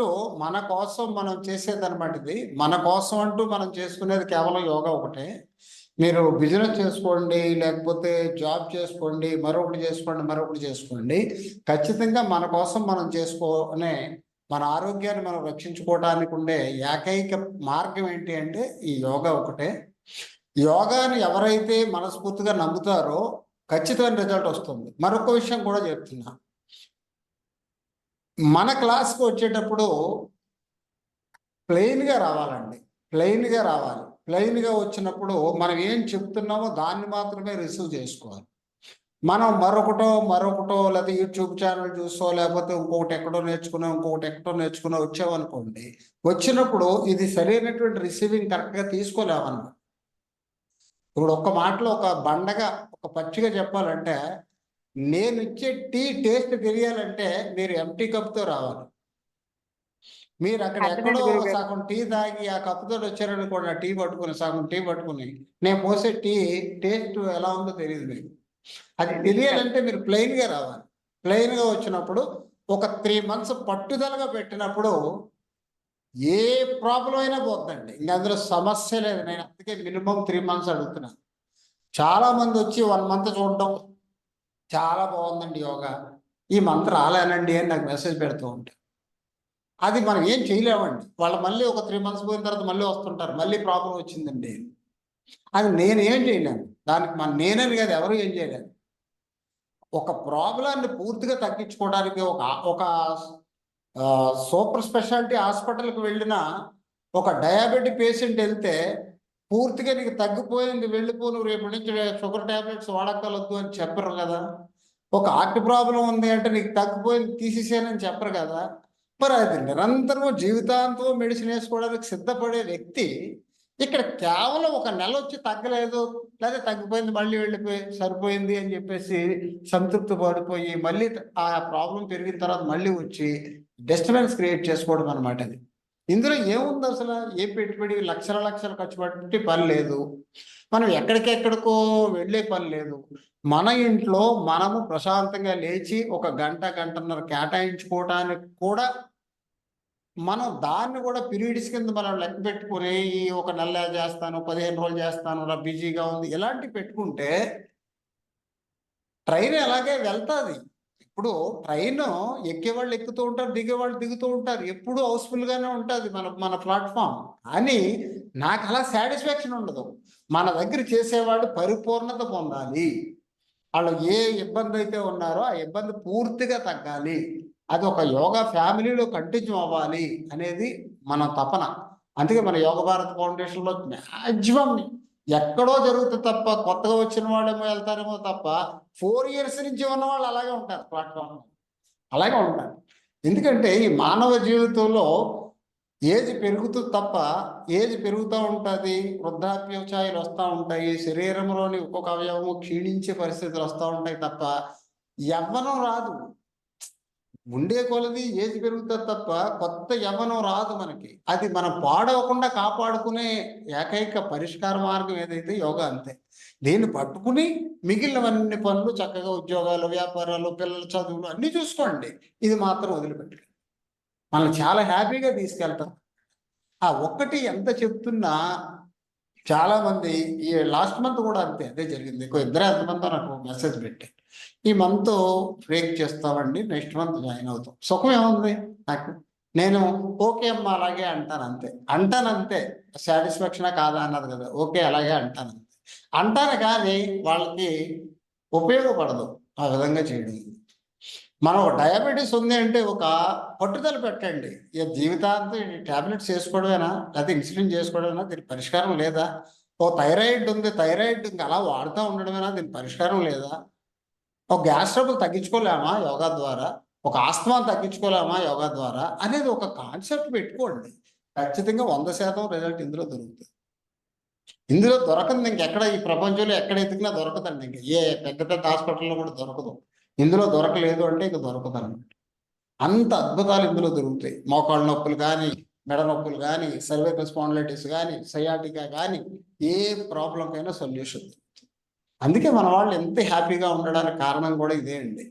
అంటూ మన కోసం మనం చేసేది ఇది మన కోసం అంటూ మనం చేసుకునేది కేవలం యోగా ఒకటే. మీరు బిజినెస్ చేసుకోండి లేకపోతే జాబ్ చేసుకోండి మరొకటి చేసుకోండి మరొకటి చేసుకోండి. ఖచ్చితంగా మన కోసం మనం చేసుకునే మన ఆరోగ్యాన్ని మనం రక్షించుకోవడానికి ఉండే ఏకైక మార్గం ఏంటి అంటే ఈ యోగా ఒకటే. యోగాని ఎవరైతే మనస్ఫూర్తిగా నమ్ముతారో ఖచ్చితమైన రిజల్ట్ వస్తుంది. మరొక విషయం కూడా చెప్తున్నా. మన క్లాస్కి వచ్చేటప్పుడు ప్లెయిన్గా రావాలండి. ప్లెయిన్గా రావాలి. ప్లెయిన్గా వచ్చినప్పుడు మనం ఏం చెప్తున్నామో దాన్ని మాత్రమే రిసీవ్ చేసుకోవాలి. మనం మరొకటో మరొకటో లేదా యూట్యూబ్ ఛానల్ చూసో లేకపోతే ఇంకొకటి ఎక్కడో నేర్చుకున్నా ఇంకొకటి ఎక్కడో నేర్చుకున్నా వచ్చామనుకోండి వచ్చినప్పుడు ఇది సరైనటువంటి రిసీవింగ్ కరెక్ట్గా తీసుకోలేమన్నమాట ఇప్పుడు ఒక్క మాటలో ఒక బండగా ఒక పచ్చిగా చెప్పాలంటే నేను ఇచ్చే టీ టేస్ట్ తెలియాలంటే మీరు ఎంటీ కప్తో రావాలి. మీరు అక్కడ ఎక్కడో. సగం టీ తాగి ఆ కప్పుతో వచ్చారనుకోండి టీ పట్టుకుని సగం టీ పట్టుకుని నేను పోసే టీ టేస్ట్ ఎలా ఉందో తెలియదు మీకు. అది తెలియాలంటే మీరు plain గా రావాలి. Plain గా వచ్చినప్పుడు ఒక త్రీ మంత్స్ పట్టుదలగా పెట్టినప్పుడు ఏ ప్రాబ్లం అయినా పోతుందండి ఇంకా అందులో సమస్య లేదు. నేను అందుకే మినిమం త్రీ మంత్స్ అడుగుతున్నాను చాలా మంది వచ్చి వన్ మంత్ చూడడం చాలా బాగుందండి యోగా. ఈ మంత్ రాలేనండి అని నాకు మెసేజ్ పెడుతూ ఉంటారు. అది మనం ఏం చేయలేమండి. వాళ్ళు మళ్ళీ ఒక త్రీ మంత్స్ పోయిన తర్వాత మళ్ళీ వస్తుంటారు. మళ్ళీ ప్రాబ్లం వచ్చిందండి. అది నేను ఏం చేయలేను. దానికి మన నేనని కాదు ఎవరు ఏం చేయలేరు. ఒక ప్రాబ్లాన్ని పూర్తిగా తగ్గించుకోవడానికి ఒక ఒక సూపర్ స్పెషాలిటీ హాస్పిటల్కి వెళ్ళిన ఒక డయాబెటిక్ పేషెంట్ వెళ్తే పూర్తిగా నీకు తగ్గిపోయింది వెళ్ళిపో నువ్వు రేపటి నుంచి షుగర్ టాబ్లెట్స్ వాడక్కలొద్దు అని చెప్పరు కదా. ఒక హార్ట్ ప్రాబ్లం ఉంది అంటే నీకు తగ్గిపోయింది తీసేసానని చెప్పరు కదా. మరి అది నిరంతరం జీవితాంతం మెడిసిన్ వేసుకోవడానికి సిద్ధపడే వ్యక్తి ఇక్కడ కేవలం ఒక నెల వచ్చి తగ్గలేదు లేదా తగ్గిపోయింది మళ్ళీ వెళ్ళిపోయి సరిపోయింది అని చెప్పేసి సంతృప్తి పడిపోయి మళ్ళీ ఆ ప్రాబ్లం పెరిగిన తర్వాత మళ్ళీ వచ్చి డిస్టర్బెన్స్ క్రియేట్ చేసుకోవడం అనమాట అది. ఇందులో ఏముంది అసలు? ఏ పెట్టుబడి? లక్షల లక్షలు ఖర్చు పెట్టి పని లేదు. మనం ఎక్కడికెక్కడికో వెళ్ళే పని లేదు. మన ఇంట్లో మనము ప్రశాంతంగా లేచి ఒక గంట గంటన్నర కేటాయించుకోవడానికి కూడా మనం దాన్ని కూడా పీరియడ్స్ కింద మనం లెక్క పెట్టుకుని ఈ ఒక నెల చేస్తాను పదిహేను రోజులు చేస్తాను నా బిజీగా ఉంది ఇలాంటివి పెట్టుకుంటే ట్రైన్ అలాగే వెళ్తుంది? ఇప్పుడు ట్రైన్ ఎక్కేవాళ్ళు ఎక్కుతూ ఉంటారు దిగేవాళ్ళు దిగుతూ ఉంటారు. ఎప్పుడు హౌస్ఫుల్ గానే ఉంటుంది మన మన ప్లాట్ఫామ్. అని నాకు అలా సాటిస్ఫాక్షన్ ఉండదు. మన దగ్గర చేసేవాడు పరిపూర్ణత పొందాలి. వాళ్ళు ఏ ఇబ్బంది అయితే ఉన్నారో ఆ ఇబ్బంది పూర్తిగా తగ్గాలి. అది ఒక యోగా ఫ్యామిలీలో కంటిన్యూ అవ్వాలి అనేది మన తపన. అందుకే మన యోగ భారత్ ఫౌండేషన్లో మ్యాక్సిమం ఎక్కడో జరుగుతుంది తప్ప కొత్తగా వచ్చిన వాళ్ళేమో వెళ్తారేమో తప్ప ఫోర్ ఇయర్స్ నుంచి ఉన్న వాళ్ళు అలాగే ఉంటారు ప్లాట్ఫామ్ అలాగే ఉంటారు. ఎందుకంటే ఈ మానవ జీవితంలో ఏజ్ పెరుగుతుంది తప్ప ఏజ్ పెరుగుతూ ఉంటుంది వృద్ధాప్య ఛాయలు వస్తూ ఉంటాయి శరీరంలోని ఒక్కొక్క అవయవము క్షీణించే పరిస్థితులు వస్తూ ఉంటాయి తప్ప యవ్వనం రాదు. ఉండే కొలది ఏజ్ పెరుగుతుంది తప్ప కొత్త యవనం రాదు మనకి. అది మనం పాడవకుండా కాపాడుకునే ఏకైక పరిష్కార మార్గం ఏదైతే యోగా అంతే. దీన్ని పట్టుకుని మిగిలినవన్నీ పనులు చక్కగా ఉద్యోగాలు వ్యాపారాలు పిల్లల చదువులు అన్నీ చూసుకోండి. ఇది మాత్రం వదిలిపెట్టండి మనల్ని చాలా హ్యాపీగా తీసుకెళ్తాం. ఆ ఒక్కటి ఎంత చెప్తున్నా చాలా మంది ఈ లాస్ట్ మంత్ కూడా అంతే అదే జరిగింది. ఇద్దరే ఎంతమందో నాకు మెసేజ్ పెట్టారు. ఈ మంత్ బ్రేక్ చేస్తామండి నెక్స్ట్ మంత్ జాయిన్ అవుతాం. సుఖం ఏముంది నాకు? నేను ఓకే అమ్మా అలాగే అంటాను అంతే. అంటాను అంతే. సాటిస్ఫాక్షనా కాదా అన్నది కదా. ఓకే అలాగే అంటాను అంతే. అంటాను కానీ వాళ్ళకి ఉపయోగపడదు ఆ విధంగా చేయడం. మనం డయాబెటీస్ ఉంది అంటే ఒక పట్టుదల పెట్టండి. ఇక జీవితాంతం టాబ్లెట్స్ వేసుకోవడమేనా? లేకపోతే ఇన్సులిన్ చేసుకోవడమేనా? దీని పరిష్కారం లేదా? ఓ థైరాయిడ్ ఉంది థైరాయిడ్ ఇంకా అలా వాడుతూ ఉండడమేనా? దీని పరిష్కారం లేదా? ఒక గ్యాస్ ట్రబుల్ తగ్గించుకోలేమా యోగా ద్వారా? ఒక ఆస్తమా తగ్గించుకోలేమా యోగా ద్వారా? అనేది ఒక కాన్సెప్ట్ పెట్టుకోండి. ఖచ్చితంగా వంద శాతం రిజల్ట్ ఇందులో దొరుకుతుంది. ఇందులో దొరకదు. ఇంకెక్కడ ఈ ప్రపంచంలో ఎక్కడ ఎదిగినా దొరకదండి. ఇంక ఏ పెద్ద పెద్ద హాస్పిటల్లో కూడా దొరకదు. ఇందులో దొరకలేదు అంటే ఇక దొరకదు అనమాట అంత అద్భుతాలు ఇందులో దొరుకుతాయి. మోకాళ్ళ నొప్పులు కానీ మెడ నొప్పులు కానీ సర్వైకల్ స్పాండిలైటిస్ కానీ సయాటికా కానీ ఏ ప్రాబ్లంకైనా సొల్యూషన్ అందుకే మన వాళ్ళు ఎంత హ్యాపీగా ఉండడానికి కారణం కూడా ఇదే అండి.